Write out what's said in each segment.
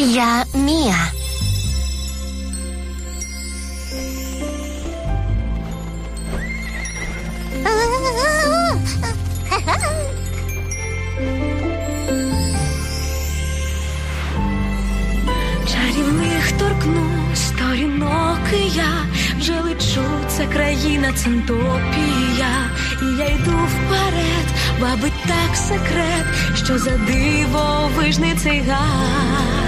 Я Мія. Чарівних торкнусь сторінок і я вже лечу, це країна Центопія, і я йду вперед, баби так секрет, що за диво вижний цей гай.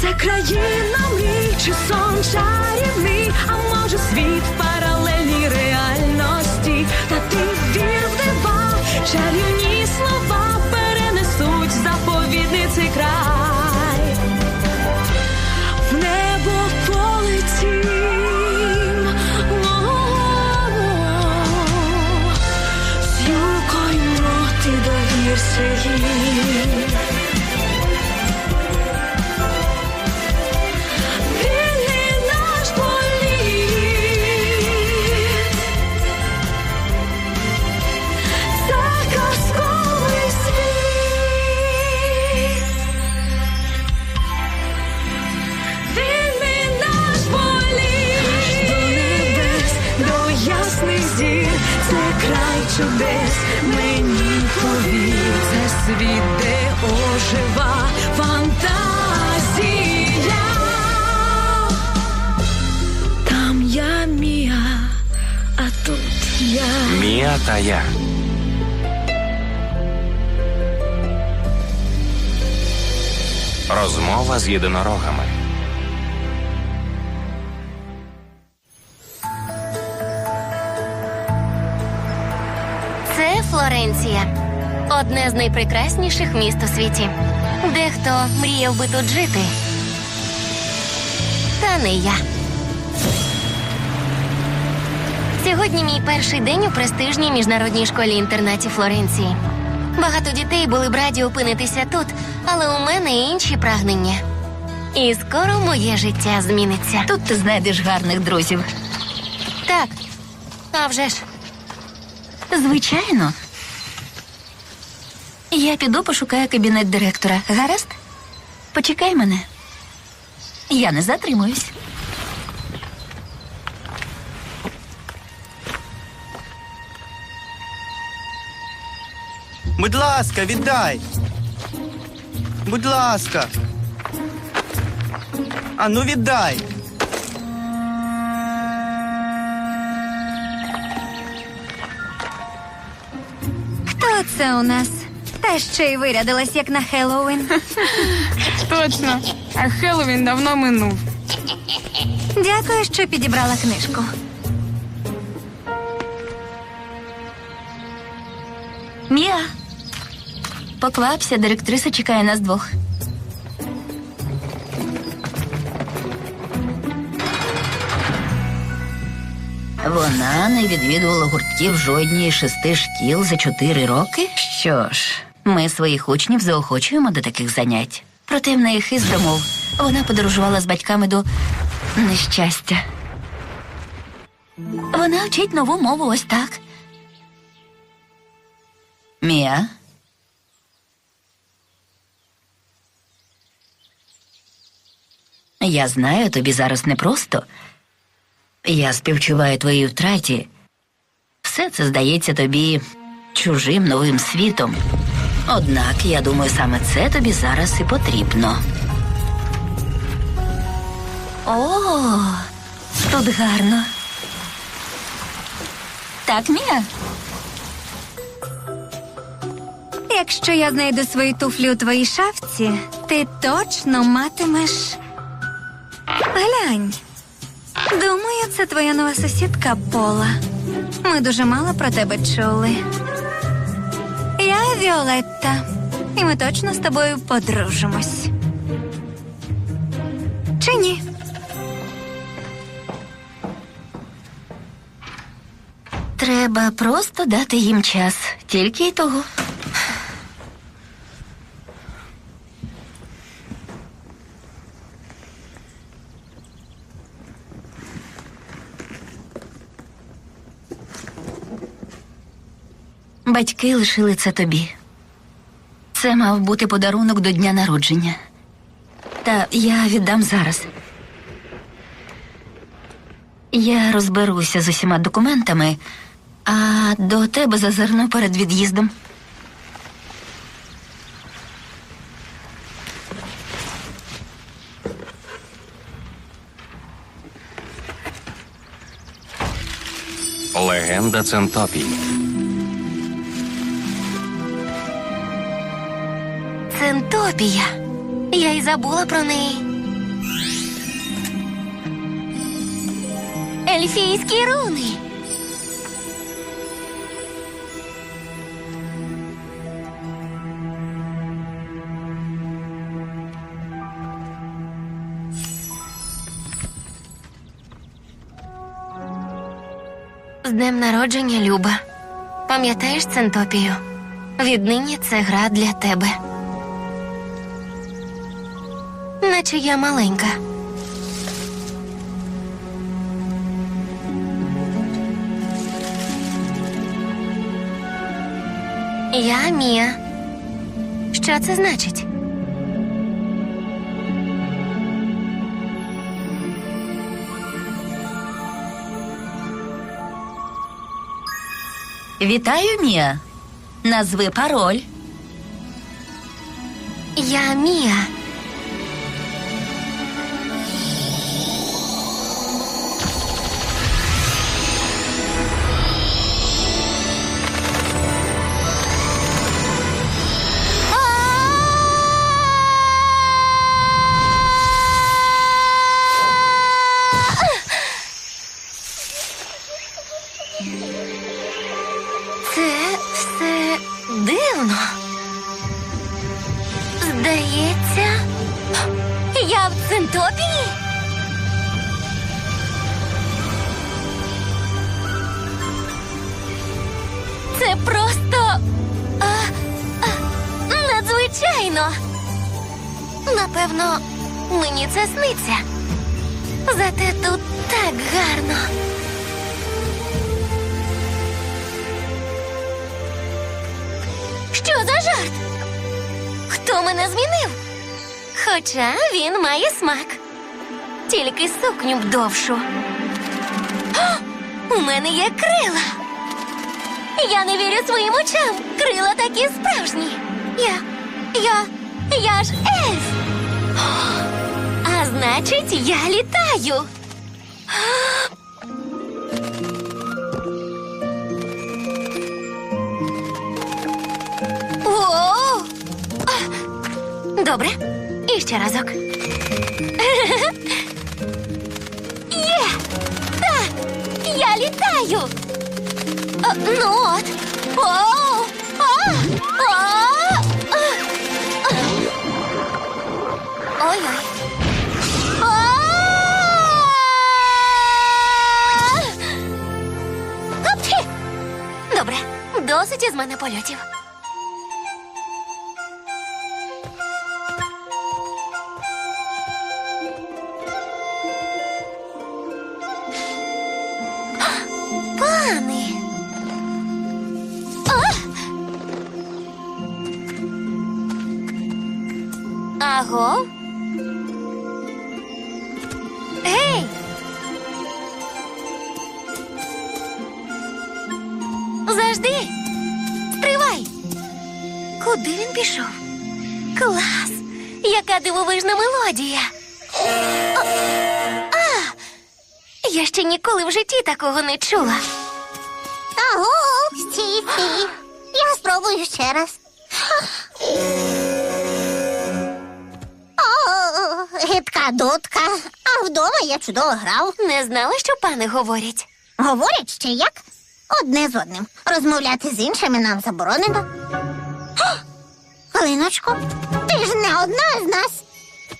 Це країна мрій, чи сон чарівний, а може світ в паралельній реальності, та ти вір в дива, чарівні слова перенесуть заповідний цей край в небо полетім. З юкою роти до гір чудес, мені повір, це світ, де ожива фантазія. Там я Мія, а тут я. Мія та я. Розмова з єдинорогами. Флоренція. Одне з найпрекрасніших міст у світі. Дехто мріяв би тут жити. Та не я. Сьогодні мій перший день у престижній міжнародній школі інтернаті Флоренції. Багато дітей були б раді опинитися тут, але у мене інші прагнення. І скоро моє життя зміниться. Тут ти знайдеш гарних друзів. Так, а вже ж. Звичайно. Я піду пошукаю кабінет директора. Гаразд? Почекай мене. Я не затримуюсь. Будь ласка, віддай. Будь ласка. А ну віддай. Хто це у нас? Та ще й вирядилась, як на Хеллоуін. Точно. А Хеллоуін давно минув. Дякую, що підібрала книжку. Мія. Поквапся, директриса чекає нас двох. Вона не відвідувала гуртків жодній шести шкіл за чотири роки. Що ж, ми своїх учнів заохочуємо до таких занять. Проте в неї хист до мов. Вона подорожувала з батьками до нещастя. Вона вчить нову мову ось так. Мія. Я знаю, тобі зараз непросто. Я співчуваю твоїй втраті. Все це здається тобі чужим новим світом. Однак, я думаю, саме це тобі зараз і потрібно. О, тут гарно. Так, Мія? Якщо я знайду свої туфлі у твоїй шафці, ти точно матимеш. Глянь. Думаю, це твоя нова сусідка Пола. Ми дуже мало про тебе чули. Я Віолетта, і ми точно з тобою подружимось. Чи ні? Треба просто дати їм час. Тільки й того. Батьки лишили це тобі. Це мав бути подарунок до дня народження. Та я віддам зараз. Я розберуся з усіма документами, а до тебе зазирну перед від'їздом. Легенда Центопії. Центопія. Я й забула про неї. Ельфійські руни. З днем народження, Люба. Пам'ятаєш Центопію? Віднині це гра для тебе. Наче я маленька. Я Мія. Що це значить? Вітаю, Мія. Назви пароль. Я Мія. За жарт? Хто мене змінив? Хоча він має смак. Тільки сукню б довшу. У мене є крила. Я не вірю своїм очам. Крила такі справжні. Я. Я. Я ж ельф. А значить, я літаю. Добре. І ще разок. Є! Так! Я літаю! А, ну от. О! А! А! А! А! Ой-ой. А! Апчі! Добре, досить із мене польотів. Завжди. Стривай. Куди він пішов? Клас! Яка дивовижна мелодія. А! Я ще ніколи в житті такого не чула. Аго, стій, стій. Я спробую ще раз. О, гидка дудка. А вдома я чудово грав. Не знала, що пани говорять. Говорять ще як? Одне з одним. Розмовляти з іншими нам заборонено. О, ти ж не одна з нас.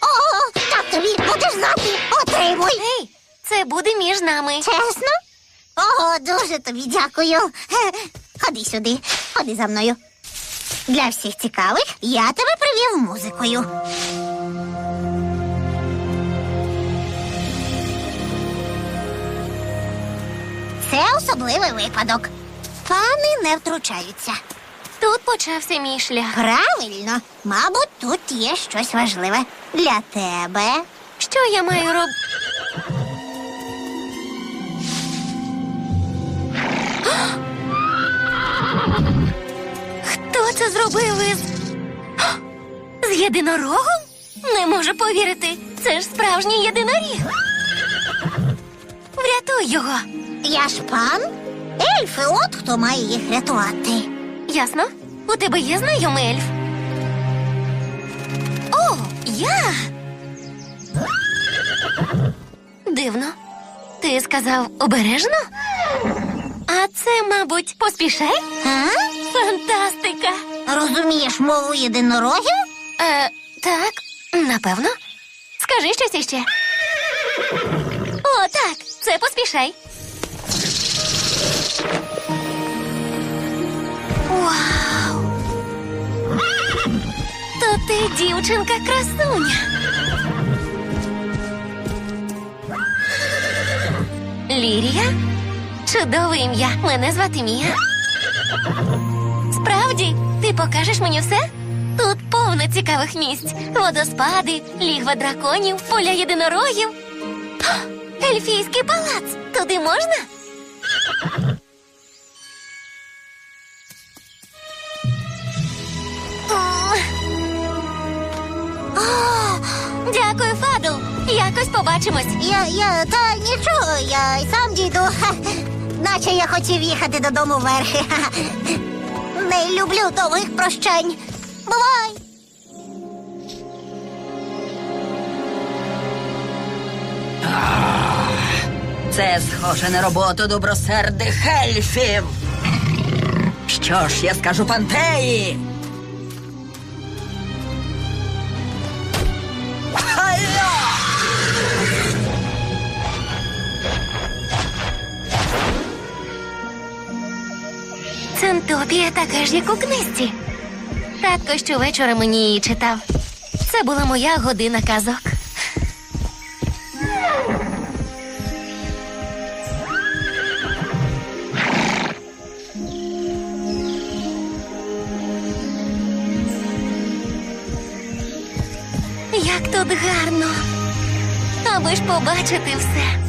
О, так тобі будеш знати. Отримуй. Ей, це буде між нами. Чесно? О, дуже тобі дякую. Ходи сюди, ходи за мною. Для всіх цікавих я тебе привів музикою. Це особливий випадок. Пани не втручаються. Тут почався мій шлях. Правильно, мабуть, тут є щось важливе для тебе. Що я маю роб... Хто це зробив із... З єдинорогом? Не можу повірити. Це ж справжній єдиноріг. Врятуй його. Я ж пан. Ельфи, от хто має їх рятувати. Ясно? У тебе є знайомий ельф? О, я. Дивно. Ти сказав обережно? А це, мабуть, поспішай? А? Фантастика! Розумієш мову єдинорогів? Е, так, напевно. Скажи щось іще. О, так, це поспішай. Вау! То ти дівчинка красуня. Лірія? Чудове ім'я. Мене звати Мія. Справді, ти покажеш мені все? Тут повно цікавих місць: водоспади, лігва драконів, поля єдинорогів. Ельфійський палац. Туди можна? Якось побачимось. Я, я, та нічого, я й сам дійду. Ха. Наче я хотів їхати додому верхи. Ха. Не люблю довгих прощань. Бувай! Це схоже на роботу добросердих ельфів. Що ж я скажу Пантеї? Центопія така ж, як у книжці. Татко щовечора мені її читав. Це була моя година казок. Як тут гарно. Аби ж побачити все.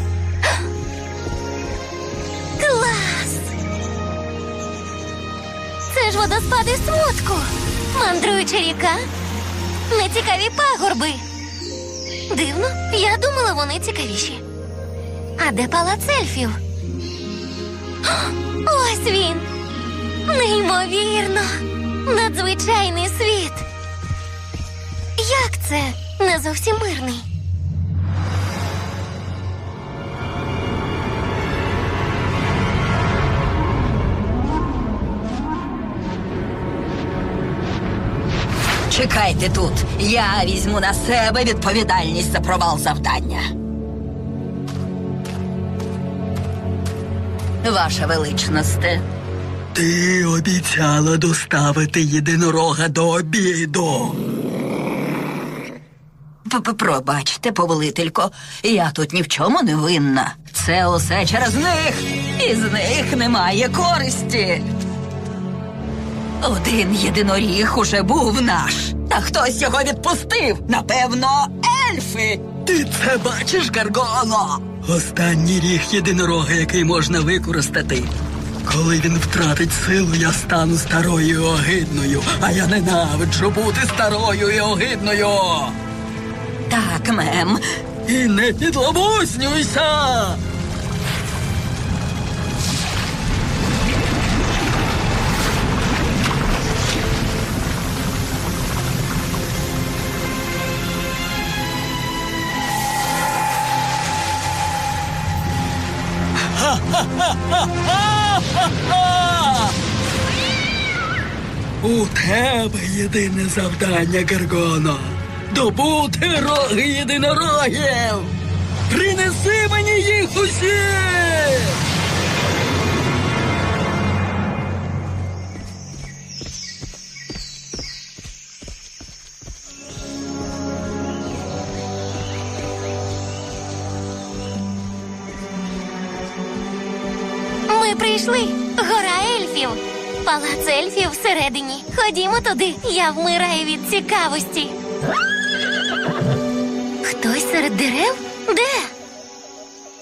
Водоспади смутку. Мандруюча ріка. Нецікаві пагорби. Дивно, я думала, вони цікавіші. А де палац ельфів? Ось він. Неймовірно. Надзвичайний світ. Як це не зовсім мирний? Чекайте тут. Я візьму на себе відповідальність за провал завдання. Ваша величносте. Ти обіцяла доставити єдинорога до обіду. П- Пробачте, повелителько, я тут ні в чому не винна. Це усе через них, і з них немає користі. Один єдиноріг уже був наш, та хтось його відпустив. Напевно, ельфи. Ти це бачиш, Гаргоно? Останній ріг єдинорога, який можна використати. Коли він втратить силу, я стану старою і огидною, а я ненавиджу бути старою і огидною. Так, мем. І не підлабузнюйся! У тебе єдине завдання, Гаргоно. Добути роги єдинорогів. Принеси мені їх усіх! Ми прийшли. Гора ельфів. Палац ельфів всередині. Ходімо туди. Я вмираю від цікавості. Хтось серед дерев? Де?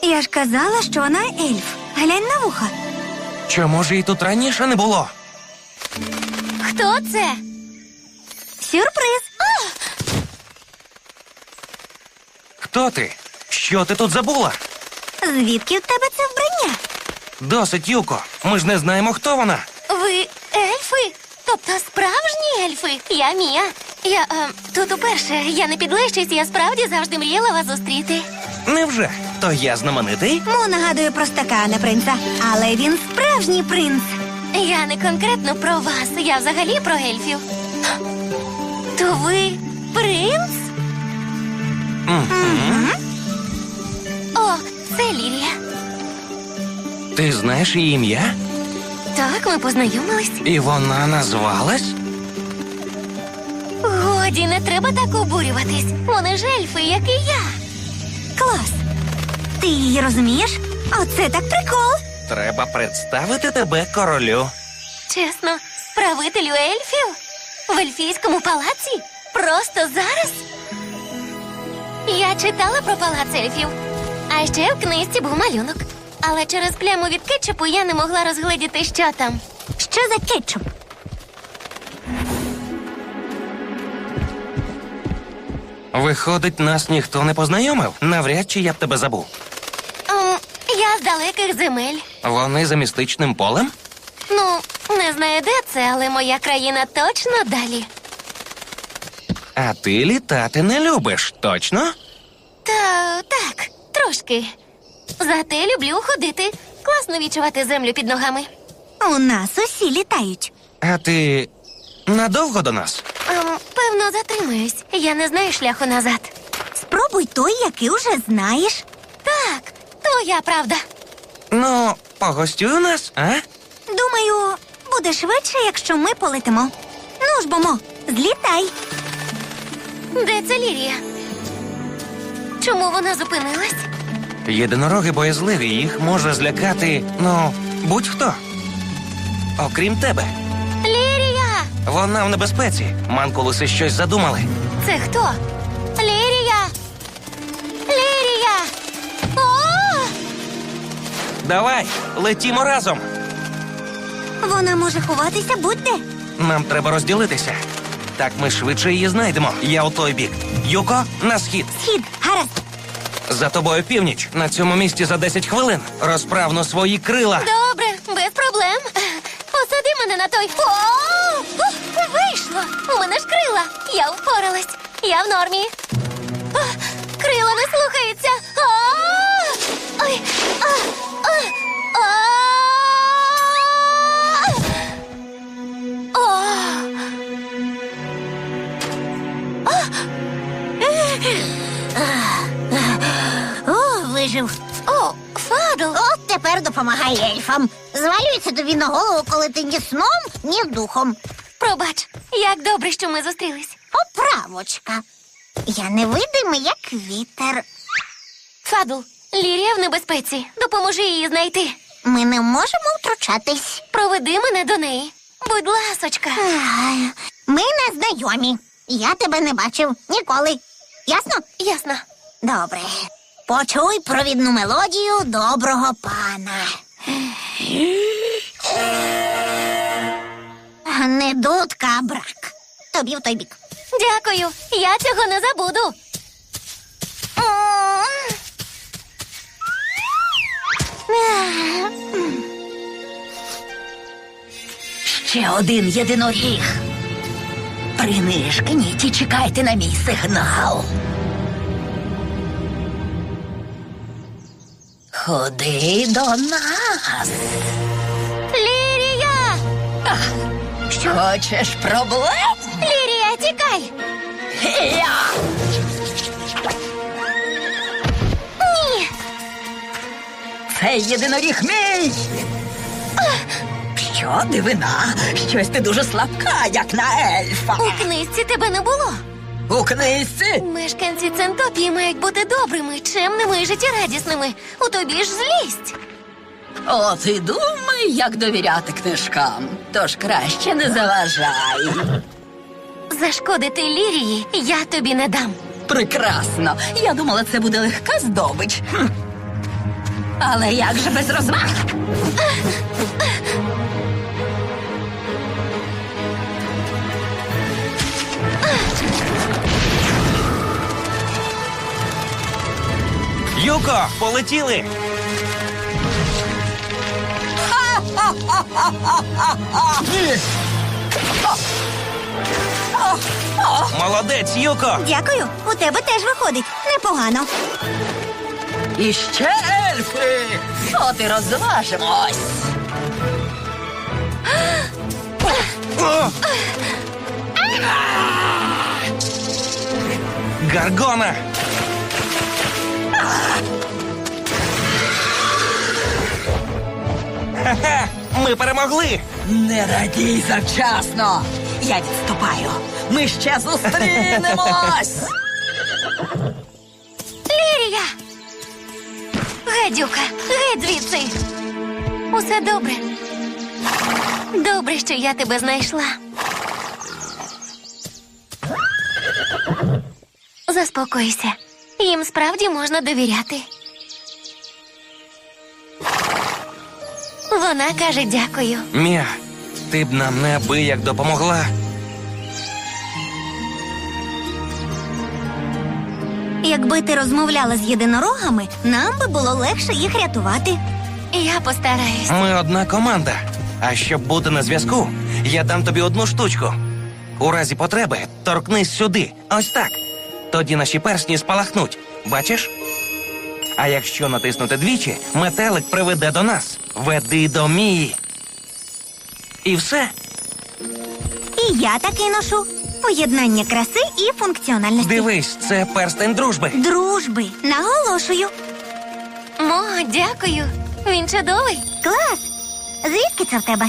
Я ж казала, що вона ельф. Глянь на вуха. Чому ж її тут раніше не було? Хто це? Сюрприз. Хто ти? Що ти тут забула? Звідки в тебе це вбрання? Досить, Юко. Ми ж не знаємо, хто вона. Ви ельфи? Тобто справжні ельфи? Я Мія. Я е, тут уперше. Я не підлещусь, я справді завжди мріяла вас зустріти. Невже? То я знаменитий? Му нагадує простака, а не принца. Але він справжній принц. Я не конкретно про вас, я взагалі про ельфів. То ви принц? О, це Лірія. Ти знаєш її ім'я? Так, ми познайомились. І вона назвалась? Годі, не треба так обурюватись. Вони ж ельфи, як і я. Клас. Ти її розумієш? Оце так прикол. Треба представити тебе королю. Чесно, правителю ельфів? В ельфійському палаці? Просто зараз? Я читала про палац ельфів. А ще в книжці був малюнок. Але через пляму від кетчупу я не могла розгледіти, що там. Що за кетчуп? Виходить, нас ніхто не познайомив. Навряд чи я б тебе забув. Ем, я з далеких земель. Вони за містичним полем? Ну, не знаю, де це, але моя країна точно далі. А ти літати не любиш, точно? Та так, трошки. Зате люблю ходити. Класно відчувати землю під ногами. У нас усі літають. А ти надовго до нас? Ем, певно, затримаюсь. Я не знаю шляху назад. Спробуй той, який уже знаєш. Так, твоя правда. Ну, погостюй у нас, а? Думаю, буде швидше, якщо ми полетимо. Ну ж, бомо, злітай. Де це Лірія? Чому вона зупинилась? Єдинороги боязливі, їх може злякати, ну, будь-хто. Окрім тебе. Лірія! Вона в небезпеці. Манкулуси щось задумали. Це хто? Лірія! Лірія! О! Давай, летімо разом. Вона може ховатися будь-де. Нам треба розділитися. Так ми швидше її знайдемо. Я у той бік. Юко, на схід. Схід, гаразд. За тобою північ. На цьому місці за 10 хвилин. Розправно свої крила. Добре, без проблем. Посади мене на той. О! О, Вийшло! У мене ж крила. Я впоралась. Я в нормі. О, крила не слухається. О! Ой! А! Тепер допомагай ельфам. Звалюється тобі на голову, коли ти ні сном, ні духом. Пробач, як добре, що ми зустрілись. Поправочка. Я невидимий, як вітер. Фадл, Лірія в небезпеці. Допоможи її знайти. Ми не можемо втручатись. Проведи мене до неї. Будь ласочка. Ай, Ми не знайомі. Я тебе не бачив ніколи. Ясно? Ясно. Добре. Почуй провідну мелодію доброго пана. Не дудка, а брак. Тобі в той бік. Дякую. Я цього не забуду. Ще один єдиноріг. Принишкніть і чекайте на мій сигнал. Ходи до нас. Лірія! Хочеш проблем? Лірія, тікай! Я. Ні! Цей єдиноріг мій. Що дивина? Щось ти дуже слабка, як на ельфа. У книжці тебе не було. У книжці Мешканці Центопії мають бути добрими, чемними і життєрадісними. У тобі ж злість. От і думай, як довіряти книжкам. тож краще не заважай. Зашкодити лірії я тобі не дам. Прекрасно. Я думала, це буде легка здобич. Хм. Але як же без розваг? Юко, полетіли! Молодець, Юко! Дякую, у тебе теж виходить. Непогано. І ще ельфи! От і розважимось. Гаргона! Ха-ха! Ми перемогли! Не радій завчасно. Я відступаю. Ми ще зустрінемось. Лірія! Гадюка, геть звідси. Усе добре. Добре, що я тебе знайшла. Заспокойся. Їм справді можна довіряти. Вона каже дякую. Мія, ти б нам неабияк допомогла. Якби ти розмовляла з єдинорогами, нам би було легше їх рятувати. Я постараюсь. Ми одна команда. А щоб бути на зв'язку, я дам тобі одну штучку. У разі потреби торкнись сюди, ось так. Тоді наші персні спалахнуть. Бачиш? А якщо натиснути двічі, метелик приведе до нас. Веди до Мії. І все. І я таки ношу. Поєднання краси і функціональності. Дивись, це перстень дружби. Дружби. Наголошую. Мо, дякую. Він чудовий. Клас. Звідки це в тебе?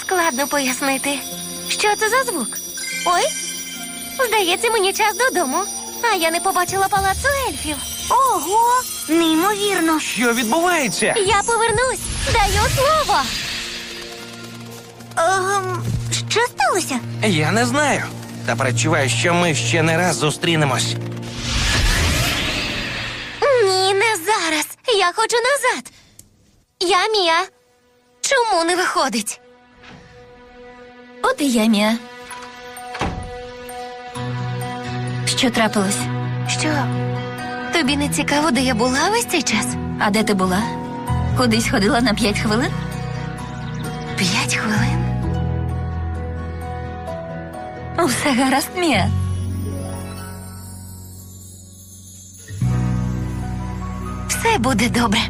Складно пояснити. Що це за звук? Ой, здається, мені час додому. А я не побачила палацу ельфів. Ого! Неймовірно. Що відбувається? Я повернусь. Даю слово. Ем, що сталося? Я не знаю. Та передчуваю, що ми ще не раз зустрінемось. Ні, не зараз. Я хочу назад. Я Мія. Чому не виходить? От і я, Мія. Що трапилось? Що? Тобі не цікаво, де я була весь цей час? А де ти була? Кудись ходила на п'ять хвилин? П'ять хвилин. Усе гаразд, Мія. Все буде добре.